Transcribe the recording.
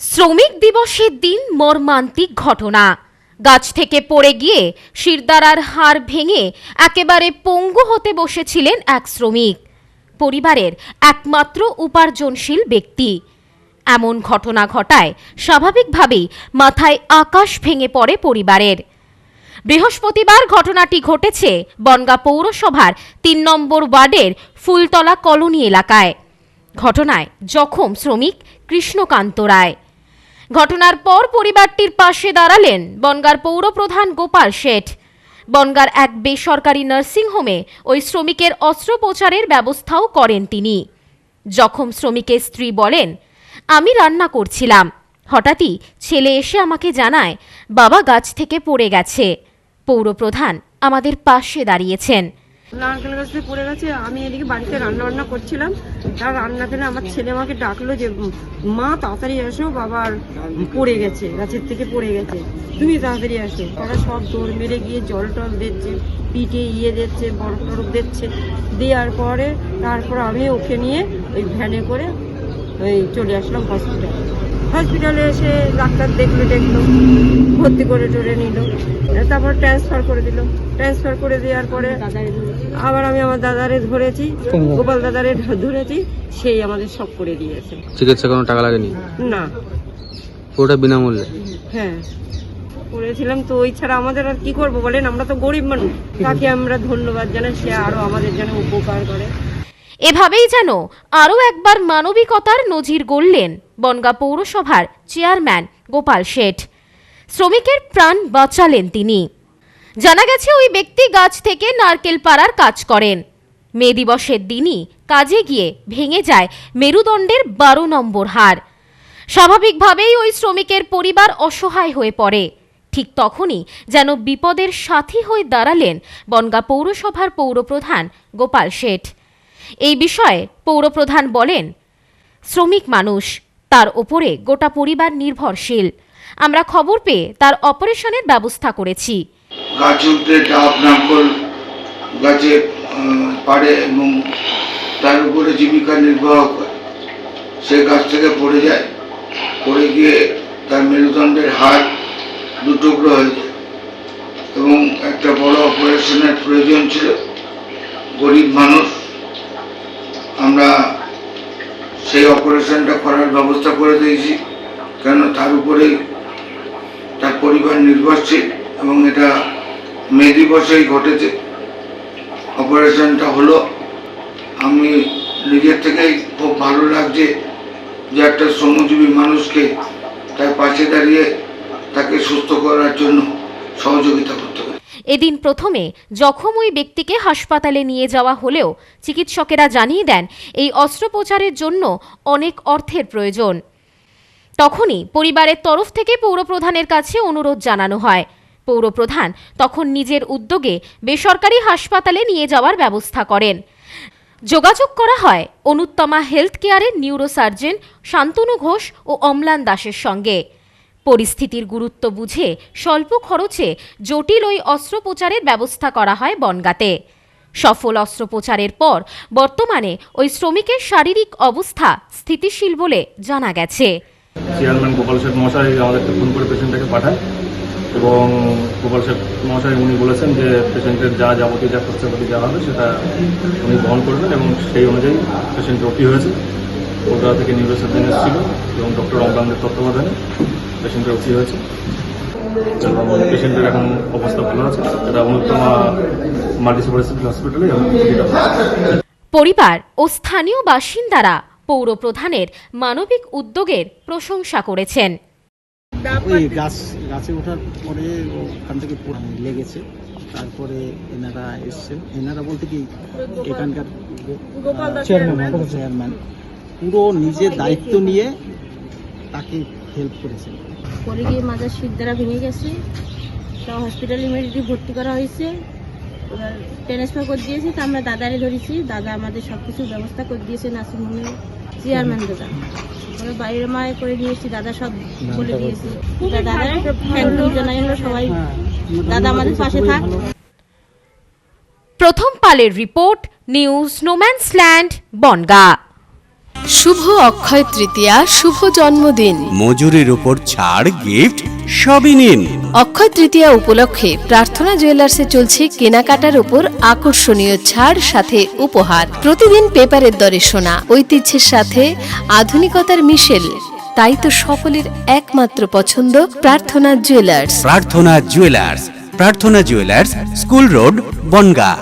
শ্রমিক দিবসের দিন মর্মান্তিক ঘটনা। গাছ থেকে পড়ে গিয়ে শিরদারার হাড় ভেঙে একেবারে পঙ্গু হতে বসেছিলেন এক শ্রমিক। পরিবারের একমাত্র উপার্জনশীল ব্যক্তি। এমন ঘটনা ঘটায় স্বাভাবিকভাবেই মাথায় আকাশ ভেঙে পড়ে পরিবারের। বৃহস্পতিবার ঘটনাটি ঘটেছে বনগা পৌরসভার তিন নম্বর ওয়ার্ডের ফুলতলা কলোনি এলাকায়। ঘটনায় জখম শ্রমিক কৃষ্ণকান্ত রায়। ঘটনার পর পরিবারটির পাশে দাঁড়ালেন বনগার পৌরপ্রধান গোপাল শেঠ। বনগার এক বেসরকারি নার্সিংহোমে ওই শ্রমিকের অস্ত্রোপচারের ব্যবস্থাও করেন তিনি। জখম শ্রমিকের স্ত্রী বলেন, আমি রান্না করছিলাম। হঠাৎই ছেলে এসে আমাকে জানায়, বাবা গাছ থেকে পড়ে গেছে। পৌরপ্রধান আমাদের পাশে দাঁড়িয়েছেন। নারকেল গাছ থেকে পড়ে গেছে। আমি এদিকে বাড়িতে রান্না বান্না করছিলাম। তার রান্না করে আমার ছেলে আমাকে ডাকলো যে, মা, তাড়াতাড়ি এসো, বাবার পড়ে গেছে, গাছের থেকে পড়ে গেছে। তুমি তাড়াতাড়ি আসো তারা সব দৌড় মেরে গিয়ে জল টল দিচ্ছে, পিঠে ইয়ে দিচ্ছে, বরফ টরফ দিচ্ছে। দেওয়ার পরে, তারপর আমি ওকে নিয়ে ওই ভ্যানে করে ওই চলে আসলাম হসপিটালে হসপিটালে এসে ডাক্তার দেখল দেখল ভর্তি করে টরে নিল। তারপর ট্রান্সফার করে দিল। ট্রান্সফার করে দেওয়ার পরে আবার আমি আমার দাদারে ধরেছি গোপাল দাদারে ধরেছি সেই আমাদের সব করে দিয়েছে। চিকিৎসা কোনো টাকা লাগেনি? না। পুরোটা বিনামূল্যে? হ্যাঁ। করেছিলাম তো ওই ছাড়া আমাদের আর কি করব বলেন? আমরা তো গরিব মানুষ। তাকে আমরা ধন্যবাদ জানাই সে আরও আমাদের যেন উপকার করে। এভাবেই যেন আরও একবার মানবিকতার নজির গড়লেন বনগা পৌরসভার চেয়ারম্যান গোপাল শেঠ। শ্রমিকের প্রাণ বাঁচালেন তিনি। জানা গেছে ওই ব্যক্তি গাছ থেকে নারকেল পাড়ার কাজ করেন। মে দিবসের দিনই কাজে গিয়ে ভেঙে যায় মেরুদণ্ডের বারো নম্বর হার। স্বাভাবিকভাবেই ওই শ্রমিকের পরিবার অসহায় হয়ে পড়ে। ঠিক তখনই যেন বিপদের সাথী হয়ে দাঁড়ালেন বনগা পৌরসভার পৌরপ্রধান গোপাল শেঠ। এই বিষয়ে পৌরপ্রধান বলেন শ্রমিক মানুষ তার ওপরে গোটা পরিবার নির্ভরশীল। আমরা খবর পেয়ে তার অপারেশনের ব্যবস্থা করেছি। আহ, এবং তার উপরে জীবিকা নির্বাহ করে সে গাছ থেকে পড়ে যায়। পড়ে গিয়ে তার মেরুদণ্ডের হাড় দুটুকরো হয়ে যায় এবং একটা বড় অপারেশনের প্রয়োজন ছিল। গরিব মানুষ আমরা সেই অপারেশনটা করার ব্যবস্থা করে দিয়েছি। কেন তার উপরেই তার পরিবার নির্ভরশীল এবং এটা মে দিবসেই ঘটেছে। অপারেশনটা হলো। আমি নিজের থেকেই খুব ভালো লাগছে যে একটা শ্রমজীবী মানুষকে তার পাশে দাঁড়িয়ে তাকে সুস্থ করার জন্য সহযোগিতা করতে এদিন প্রথমে জখম ওই ব্যক্তিকে হাসপাতালে নিয়ে যাওয়া হলেও চিকিৎসকেরা জানিয়ে দেন, এই অস্ত্রোপচারের জন্য অনেক অর্থের প্রয়োজন। তখনই পরিবারের তরফ থেকে পৌরপ্রধানের কাছে অনুরোধ জানানো হয়। পৌরপ্রধান তখন নিজের উদ্যোগে বেসরকারি হাসপাতালে নিয়ে যাওয়ার ব্যবস্থা করেন। যোগাযোগ করা হয় অনুত্তমা হেলথ কেয়ারের নিউরোসার্জন শান্তনু ঘোষ ও অম্লান দাসের সঙ্গে। পরিস্থিতির গুরুত্ব বুঝে স্বল্প খরচে জটিল ওই অস্ত্রোপচারের ব্যবস্থা করা হয় বনগাতে। সফল অস্ত্রোপচারের পর বর্তমানে ওই শ্রমিকের শারীরিক অবস্থা স্থিতিশীল বলে জানা গেছে। চেয়ারম্যান গোপাল শেঠ মহাশয় আমাদেরকে ফোন করে পেশেন্টটাকে পাঠায় এবং গোপাল শেঠ মহাশয় উনি বলেছেন যে পেশেন্টের যা যাবতীয় যা খরচাপাতি দেওয়া হবে সেটা উনি বহন করবেন এবং সেই অনুযায়ী পেশেন্ট ভর্তি হয়েছে। কলকাতা থেকে নিউরোসার্জন এসেছিল এবং ডক্টর অমরানদের তত্ত্বাবধানে পেশেন্টের ভর্তি হয়েছে। এবং পেশেন্টের এখন অবস্থা ভালো আছে। এটা অনুত্তমা মাল্টি সুপার হসপিটালে পরিবার ও স্থানীয় বাসিন্দারা পৌর প্রধানের মানবিক উদ্যোগের প্রশংসা করেছেন। ওই গাছ গাছে ওঠার পরে ওখান থেকে লেগেছে। তারপরে এনারা এসছেন। এনারা বলতে কি এখানকার চেয়ারম্যান চেয়ারম্যান পুরো নিজের দায়িত্ব নিয়ে তাকে হেল্প করেছেন পরে গিয়ে মাজার শির দ্বারা ভেঙে গেছে। তো হসপিটালে ইমিডিয়েটলি ভর্তি করা হয়েছে। এবার ট্রান্সফার করে দিয়েছে তো আমরা দাদারে ধরেছি। দাদা আমাদের সব কিছু ব্যবস্থা করে দিয়েছে নার্সিংহোমের চেয়ারম্যান দাদা। ওরা বাইরের মায় করে নিয়েছি দাদা সব বলে দিয়েছে। দাদা থ্যাংক ইউ জানাই হলো সবাই। দাদা আমাদের পাশে থাক। প্রথম পালের report news no man's land Bongaon. শুভ অক্ষয় তৃতীয়া শুভ জন্মদিন। মজুরির উপর ছাড় গিফট সবই নিন। অক্ষয় তৃতীয়া উপলক্ষে প্রার্থনা জুয়েলার্সে চলছে কেনাকাটার উপর আকর্ষণীয় ছাড় সাথে উপহার। প্রতিদিন পেপারের দরে সোনা ঐতিহ্যের সাথে আধুনিকতার মিশেল। তাই তো সকলের একমাত্র পছন্দ প্রার্থনা জুয়েলার্স। প্রার্থনা জুয়েলার্স প্রার্থনা জুয়েলার্স স্কুল রোড বনগা।